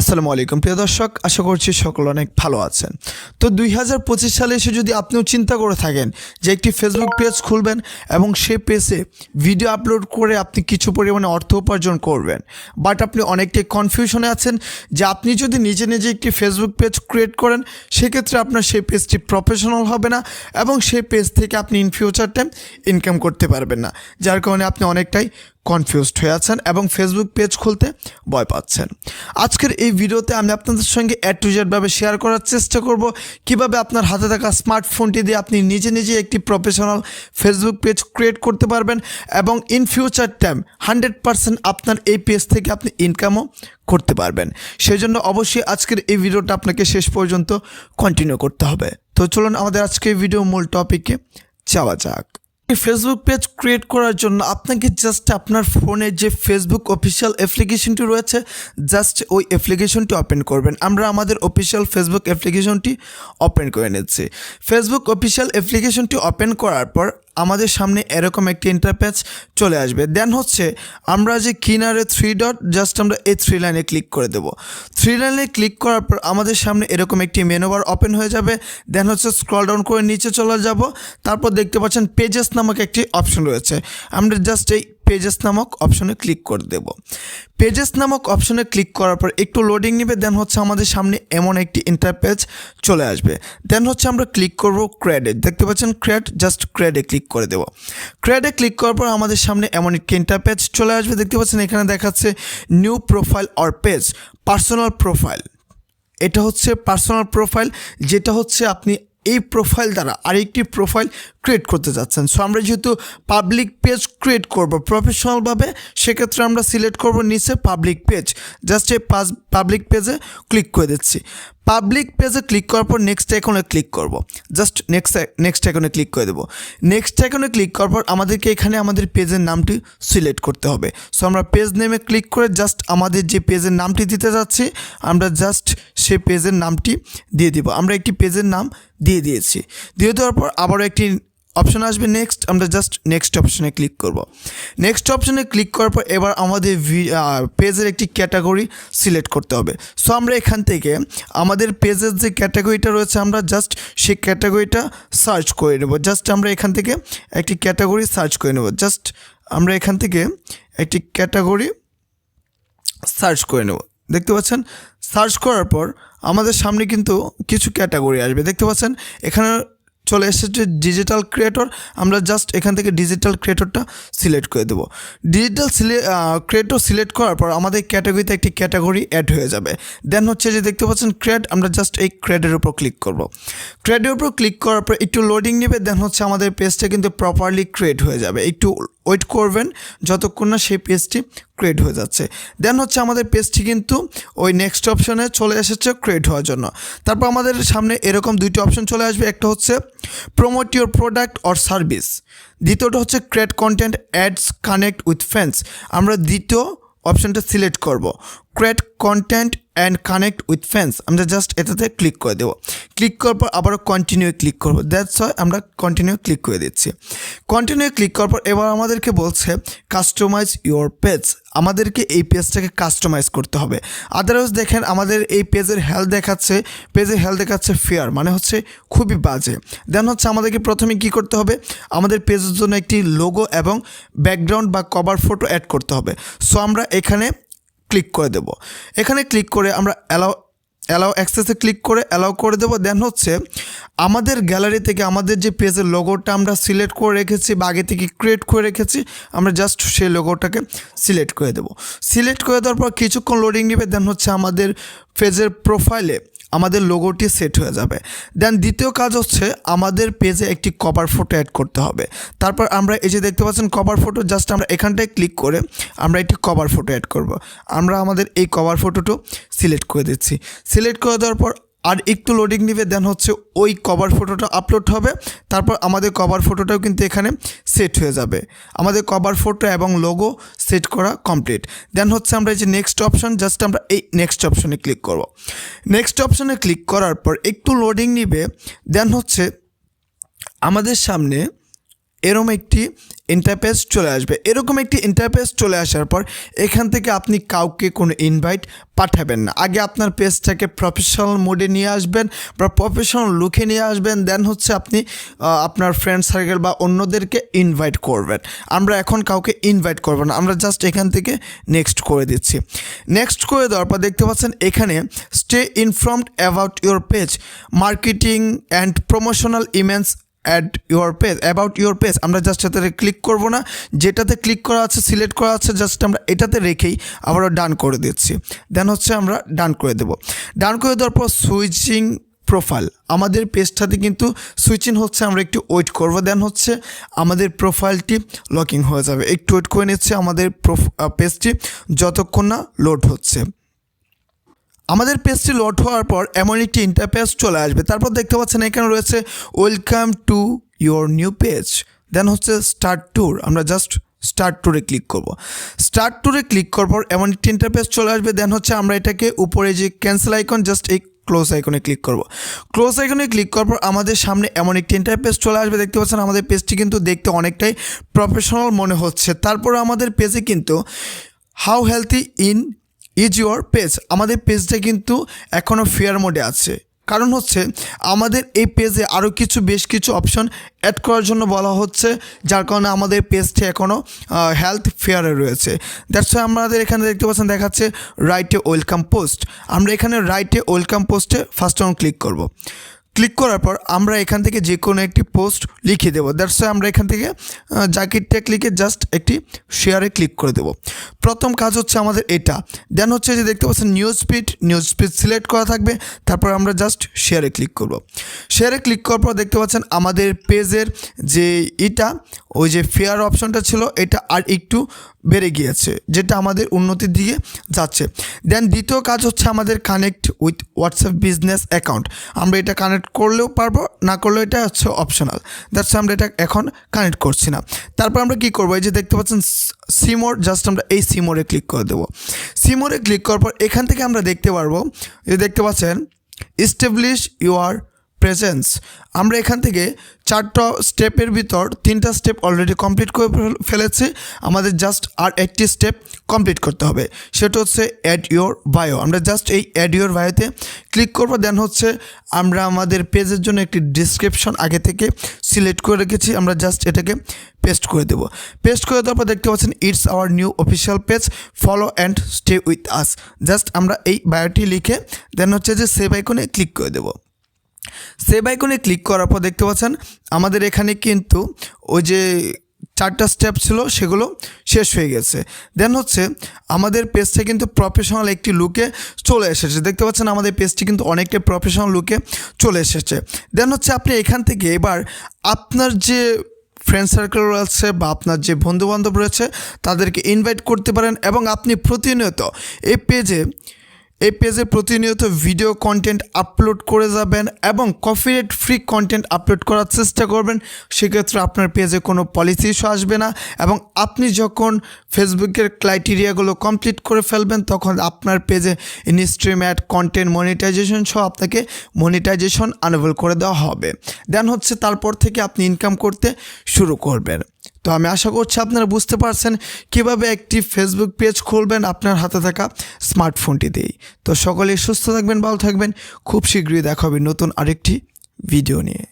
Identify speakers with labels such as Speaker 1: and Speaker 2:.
Speaker 1: আসসালামু আলাইকুম। প্রিয় দর্শক, আশা করছি সকল অনেক ভালো আছেন। তো দুই হাজার পঁচিশ সালে এসে যদি আপনিও চিন্তা করে থাকেন যে একটি ফেসবুক পেজ খুলবেন এবং সে পেজে ভিডিও আপলোড করে আপনি কিছু পরিমাণে অর্থ উপার্জন করবেন বাট আপনি অনেকটাই কনফিউশনে আছেন যে আপনি যদি নিজে নিজে একটি ফেসবুক পেজ ক্রিয়েট করেন, সেক্ষেত্রে আপনার সেই পেজটি প্রফেশনাল হবে না এবং সেই পেজ থেকে আপনি ইন ফিউচার টাইম ইনকাম করতে পারবেন না। যার কারণে আপনি অনেকটাই কনফিউজড হয়ে আছেন এবং ফেসবুক পেজ খুলতে ভয় পাচ্ছেন। আজকের এই ভিডিওতে আমি আপনাদের সঙ্গে অ্যাড টু জেডভাবে শেয়ার করার চেষ্টা করব। কীভাবে আপনার হাতে থাকা স্মার্টফোনটি দিয়ে আপনি নিজে নিজে একটি প্রফেশনাল ফেসবুক পেজ ক্রিয়েট করতে পারবেন এবং in future time hundred percent আপনার এই পেজ থেকে আপনি ইনকামও করতে পারবেন। সেই জন্য অবশ্যই আজকের এই ভিডিওটা আপনাকে শেষ পর্যন্ত কন্টিনিউ করতে হবে। তো চলুন আমাদের আজকের ভিডিও মূল টপিকে যাওয়া যাক। ফেসবুক পেজ ক্রিয়েট করার জন্য আপনাকে জাস্ট আপনার ফোনে যে ফেসবুক অফিসিয়াল অ্যাপ্লিকেশনটি রয়েছে জাস্ট ওই অ্যাপ্লিকেশনটি ওপেন করবেন। আমরা আমাদের অফিসিয়াল ফেসবুক অ্যাপ্লিকেশনটি ওপেন করে নিচ্ছি। ফেসবুক অফিসিয়াল অ্যাপ্লিকেশনটি ওপেন করার পর আমাদের সামনে এরকম একটি ইন্টারপ্যাচ চলে আসবে। দেন হচ্ছে, আমরা যে কিনারে থ্রি ডট জাস্ট আমরা এই থ্রি লাইনে ক্লিক করে দেবো। থ্রি লাইনে ক্লিক করার পর আমাদের সামনে এরকম একটি মেনোবার ওপেন হয়ে যাবে। দেন হচ্ছে স্ক্রল ডাউন করে নিচে চলে যাব। তারপর দেখতে পাচ্ছেন পেজেস নামক একটি অপশন রয়েছে। আমরা জাস্ট এই পেজেস নামক অপশনে ক্লিক করে দেব। পেজেস নামক অপশনে ক্লিক করার পর একটু লোডিং নেবে দেন হচ্ছে আমাদের সামনে এমন একটি ইন্টারপেজ চলে আসবে। দেন হচ্ছে আমরা ক্লিক করব ক্রেডে দেখতে পাচ্ছেন ক্রেড জাস্ট ক্রেডে ক্লিক করে দেব। ক্রেডে ক্লিক করার পর আমাদের সামনে এমন একটি ইন্টারপেজ চলে আসবে। দেখতে পাচ্ছেন এখানে দেখাচ্ছে new profile or page personal profile এটা হচ্ছে পার্সোনাল প্রোফাইল যেটা হচ্ছে আপনি এই প্রোফাইল দ্বারা আরেকটি প্রোফাইল ক্রিয়েট করতে যাচ্ছেন। সো আমরা যেহেতু পাবলিক পেজ ক্রিয়েট করব প্রফেশনালভাবে সেক্ষেত্রে আমরা সিলেক্ট করব নিচে পাবলিক পেজ জাস্ট এই পাবলিক পেজে ক্লিক করে দিচ্ছি। পাবলিক পেজে ক্লিক করার পর নেক্সট আইকনে ক্লিক করব। জাস্ট নেক্সট নেক্সট আইকনে ক্লিক করে দেবো। নেক্সট আইকনে ক্লিক করার পর আমাদেরকে এখানে আমাদের পেজের নামটি সিলেক্ট করতে হবে। সো আমরা পেজ নেমে ক্লিক করে জাস্ট আমাদের যে পেজের নামটি দিতে যাচ্ছি, আমরা জাস্ট সে পেজের নামটি দিয়ে দিব। আমরা একটি পেজের নাম দিয়ে দিয়েছি। দিয়ে দেওয়ার পর আবারও একটি অপশন আসবে নেক্সট আমরা জাস্ট নেক্সট অপশনে ক্লিক করব। নেক্সট অপশনে ক্লিক করার পর এবার আমাদের পেজের একটি ক্যাটাগরি সিলেক্ট করতে হবে। সো আমরা এখান থেকে আমাদের পেজের যে ক্যাটাগরিটা রয়েছে, আমরা জাস্ট সেই ক্যাটাগরিটা সার্চ করে নেব। জাস্ট আমরা এখান থেকে একটি ক্যাটাগরি সার্চ করে নেব। জাস্ট আমরা এখান থেকে একটি ক্যাটাগরি সার্চ করে নেব। দেখতে পাচ্ছেন? সার্চ করার পর আমাদের সামনে কিন্তু কিছু ক্যাটাগরি আসবে। দেখতে পাচ্ছেন? এখানে চলে এসেছে ডিজিটাল ক্রিয়েটর আমরা জাস্ট এখান থেকে ডিজিটাল ক্রিয়েটরটা সিলেক্ট করে দেবো। ডিজিটাল সিলে ক্রিয়েটর সিলেক্ট করার পর আমাদের ক্যাটাগরিতে একটি ক্যাটাগরি অ্যাড হয়ে যাবে। দেন হচ্ছে যে দেখতে পাচ্ছেন ক্রেড আমরা জাস্ট এই ক্রেডের উপর ক্লিক করব। ক্রেডের উপর ক্লিক করার পর একটু লোডিং নেবে দেন হচ্ছে আমাদের পেজটা কিন্তু প্রপারলি ক্রিয়েট হয়ে যাবে। একটু ওয়েট করবেন যতক্ষণ না সেই পেজটি ক্রিয়েট হয়ে যাচ্ছে। দেন হচ্ছে আমাদের পেজটি কিন্তু ওই নেক্সট অপশনে চলে এসেছে ক্রিয়েট হওয়ার জন্য। তারপর আমাদের সামনে এরকম দুইটি অপশন চলে আসবে, একটা হচ্ছে promote your product or service দ্বিতীয়টা হচ্ছে create content ads connect with fans আমরা দ্বিতীয় অপশানটা সিলেক্ট করব। Create content and connect with fans আমরা জাস্ট এটাতে ক্লিক করে দেবো। ক্লিক করার পর আবারও কন্টিনিউ ক্লিক করব। দ্যাটস হয় আমরা কন্টিনিউ ক্লিক করে দিচ্ছি। কন্টিনিউ ক্লিক করার পর এবার আমাদেরকে বলছে কাস্টমাইজ ইউর পেজ আমাদেরকে এই পেজটাকে কাস্টমাইজ করতে হবে। আদারওয়াইজ দেখেন আমাদের এই পেজের হেলথ দেখাচ্ছে পেজের হেলথ দেখাচ্ছে ফেয়ার মানে হচ্ছে খুবই বাজে। দেন হচ্ছে আমাদেরকে প্রথমে কি করতে হবে? আমাদের পেজের জন্য একটি লোগো এবং ব্যাকগ্রাউন্ড বা কভার ফটো অ্যাড করতে হবে। সো আমরা এখানে ক্লিক করে দেব। এখানে ক্লিক করে আমরা অ্যালাউ অ্যালাউ অ্যাক্সেসে ক্লিক করে অ্যালাউ করে দেবো। দেন হচ্ছে আমাদের গ্যালারি থেকে আমাদের যে পেজের লোগোটা আমরা সিলেক্ট করে রেখেছি বা আগে থেকে ক্রিয়েট করে রেখেছি, আমরা জাস্ট সেই লোগোটাকে সিলেক্ট করে দেবো। সিলেক্ট করে দেওয়ার পর কিছুক্ষণ লোডিং নেবে দেন হচ্ছে আমাদের পেজের প্রোফাইলে আমাদের লোগোটি সেট হয়ে যাবে। দেন দ্বিতীয় কাজ হচ্ছে আমাদের পেজে একটি কভার ফটো অ্যাড করতে হবে। তারপর আমরা এই যে দেখতে পাচ্ছেন কভার ফটো জাস্ট আমরা এখানটায় ক্লিক করে আমরা একটি কভার ফটো অ্যাড করব। আমরা আমাদের এই কভার ফটোটো সিলেক্ট করে দিচ্ছি। সিলেক্ট করে দেওয়ার পর আর একটু লোডিং নিবে দেন হচ্ছে ওই কভার ফটোটা আপলোড হবে। তারপর আমাদের কভার ফটোটাও কিন্তু এখানে সেট হয়ে যাবে। আমাদের কভার ফটো এবং লোগো সেট করা কমপ্লিট দেন হচ্ছে আমরা এই যে নেক্সট অপশন জাস্ট আমরা এই নেক্সট অপশনে ক্লিক করব। নেক্সট অপশনে ক্লিক করার পর একটু লোডিং নিবে দেন হচ্ছে আমাদের সামনে এরম একটি ইন্টারপেজ চলে আসবে। এরকম একটি ইন্টারপেজ চলে আসার পর এখান থেকে আপনি কাউকে কোনো ইনভাইট পাঠাবেন না। আগে আপনার পেজটাকে প্রফেশনাল মোডে নিয়ে আসবেন, বা প্রফেশনাল লুকে নিয়ে আসবেন দেন হচ্ছে আপনি আপনার ফ্রেন্ড সার্কেল বা অন্যদেরকে ইনভাইট করবেন। আমরা এখন কাউকে ইনভাইট করব না, আমরা জাস্ট এখান থেকে নেক্সট করে দিচ্ছি। নেক্সট করে দেওয়ার পর দেখতে পাচ্ছেন এখানে stay informed about your page marketing and promotional emails add your page about your page আমরা জাস্ট এটাতে ক্লিক করব না। যেটাতে ক্লিক করা আছে সিলেক্ট করা আছে জাস্ট আমরা এটাতে রেখেই আবারও ডান করে দিচ্ছি। দেন হচ্ছে আমরা ডান করে দেব। ডান করে দেওয়ার পর সুইচিং প্রোফাইল আমাদের পেজটাতে কিন্তু সুইচিং হচ্ছে, আমরা একটু ওয়েট করব। দেন হচ্ছে আমাদের প্রোফাইলটি লকিং হয়ে যাবে। একটু ওয়েট করে নিচ্ছে, আমাদের পেজটি যতক্ষণ না লোড হচ্ছে। আমাদের পেজটি লোড হওয়ার পর এমন একটি ইন্টারপেজ চলে আসবে। তারপর দেখতে পাচ্ছেন এখানে রয়েছে welcome to your new page then হচ্ছে স্টার্ট ট্যুর আমরা জাস্ট স্টার্ট ট্যুরে ক্লিক করব। স্টার্ট ট্যুরে ক্লিক করার পর এমন একটি ইন্টারপেজ চলে আসবে। দেন হচ্ছে, আমরা এটাকে উপরে যে ক্যান্সেল আইকন জাস্ট এই ক্লোজ আইকনে ক্লিক করব। ক্লোজ আইকনে ক্লিক করার পর আমাদের সামনে এমন একটি ইন্টারপেজ চলে আসবে। দেখতে পাচ্ছেন, আমাদের পেজটি কিন্তু দেখতে অনেকটাই প্রফেশনাল মনে হচ্ছে। তারপর আমাদের পেজে কিন্তু how healthy in is your page আমাদের পেজটা কিন্তু এখনও ফেয়ার মোডে আছে। কারণ হচ্ছে, আমাদের এই পেজে আরও কিছু, বেশ কিছু অপশন অ্যাড করার জন্য বলা হচ্ছে, যার কারণে আমাদের পেজটি এখনও হেলথ ফেয়ারে রয়েছে। দ্যাটস ওয়াই আমাদের এখানে দেখতে পাচ্ছেন, দেখাচ্ছে রাইটে ওয়েলকাম পোস্ট আমরা এখানে রাইটে ওয়েলকাম পোস্টে ফার্স্ট অন ক্লিক করব। ক্লিক করার পর আমরা এখান থেকে যে কোনো একটি পোস্ট লিখে দেবো। দ্যাটস আমরা এখান থেকে জাকিরটা ক্লিকে জাস্ট একটি শেয়ারে ক্লিক করে দেব। প্রথম কাজ হচ্ছে আমাদের এটা। দেন হচ্ছে যে দেখতে পাচ্ছেন news speed news speed select করা থাকবে। তারপর আমরা জাস্ট শেয়ারে ক্লিক করব। শেয়ারে ক্লিক করার পর দেখতে পাচ্ছেন আমাদের পেজের যে এটা ওই যে ফেয়ার অপশনটা ছিল, এটা আর একটু বেড়ে গিয়েছে, যেটা আমাদের উন্নতির দিকে যাচ্ছে। দেন দ্বিতীয় কাজ হচ্ছে আমাদের connect with WhatsApp business account আমরা এটা কানেক্ট করলেও পারব, না করলেও এটা হচ্ছে অপশনাল দ্যাটস আমরা এটা এখন কানেক্ট করছি না। তারপর আমরা কি করব? এই যে দেখতে পাচ্ছেন সিমোর জাস্ট আমরা এই সিমোরে ক্লিক করে দেবো। সিমোরে ক্লিক করার পর এখান থেকে আমরা দেখতে পারব যে দেখতে পাচ্ছেন ইস্টাবলিশ ইউর প্রেজেন্স আমরা এখান থেকে চারটা স্টেপের ভিতর তিনটা স্টেপ অলরেডি কমপ্লিট করে ফেল- ফেলেছি। আমাদের জাস্ট আর একটি স্টেপ কমপ্লিট করতে হবে। সেটা হচ্ছে অ্যাড ইউর বায়ো আমরা জাস্ট এই অ্যাড ইউর বায়োতে ক্লিক করব। দেন হচ্ছে আমরা আমাদের পেজের জন্য একটি ডিসক্রিপশন আগে থেকে সিলেক্ট করে রেখেছি। আমরা জাস্ট এটাকে পেস্ট করে দেবো। পেস্ট করে দেওয়ার পর দেখতে পাচ্ছেন it's our new official page follow and stay with us just আমরা এই বায়োটি লিখে দেন হচ্ছে যে সেভ আইকনে ক্লিক করে দেবো। সেভ আইকনে ক্লিক করার পর দেখতে পাচ্ছেন, আমাদের এখানে কিন্তু ওই যে চারটা স্টেপ ছিল, সেগুলো শেষ হয়ে গেছে। দেন হচ্ছে, আমাদের পেজটা কিন্তু প্রফেশনাল একটি লুকে চলে এসেছে। দেখতে পাচ্ছেন, আমাদের পেজটি কিন্তু অনেকটা প্রফেশনাল লুকে চলে এসেছে। দেন হচ্ছে, আপনি এখান থেকে এবার আপনার যে ফ্রেন্ড সার্কেল রয়েছে বা আপনার যে বন্ধুবান্ধব রয়েছে, তাদেরকে ইনভাইট করতে পারেন এবং আপনি প্রতিনিয়ত এই পেজে এই পেজে প্রতিনিয়ত ভিডিও কন্টেন্ট আপলোড করে যাবেন এবং কপিরাইট ফ্রি কন্টেন্ট আপলোড করার চেষ্টা করবেন। সেক্ষেত্রে আপনার পেজে কোনো পলিসি ইস্যু আসবে না এবং আপনি যখন ফেসবুকের ক্রাইটেরিয়াগুলো কমপ্লিট করে ফেলবেন, তখন আপনার পেজে ইনস্ট্রিম অ্যাড কন্টেন্ট মনিটাইজেশন সহ আপনাকে মনিটাইজেশন আনেবল করে দেওয়া হবে। দেন হচ্ছে তারপর থেকে আপনি ইনকাম করতে শুরু করবেন। তো আমি আশা করছি আপনারা বুঝতে পারছেন কীভাবে একটি ফেসবুক পেজ খুলবেন আপনার হাতে থাকা স্মার্টফোনটি দিয়েই। তো সকলেই সুস্থ থাকবেন, ভালো থাকবেন। খুব শীঘ্রই দেখা হবে নতুন আরেকটি ভিডিও নিয়ে।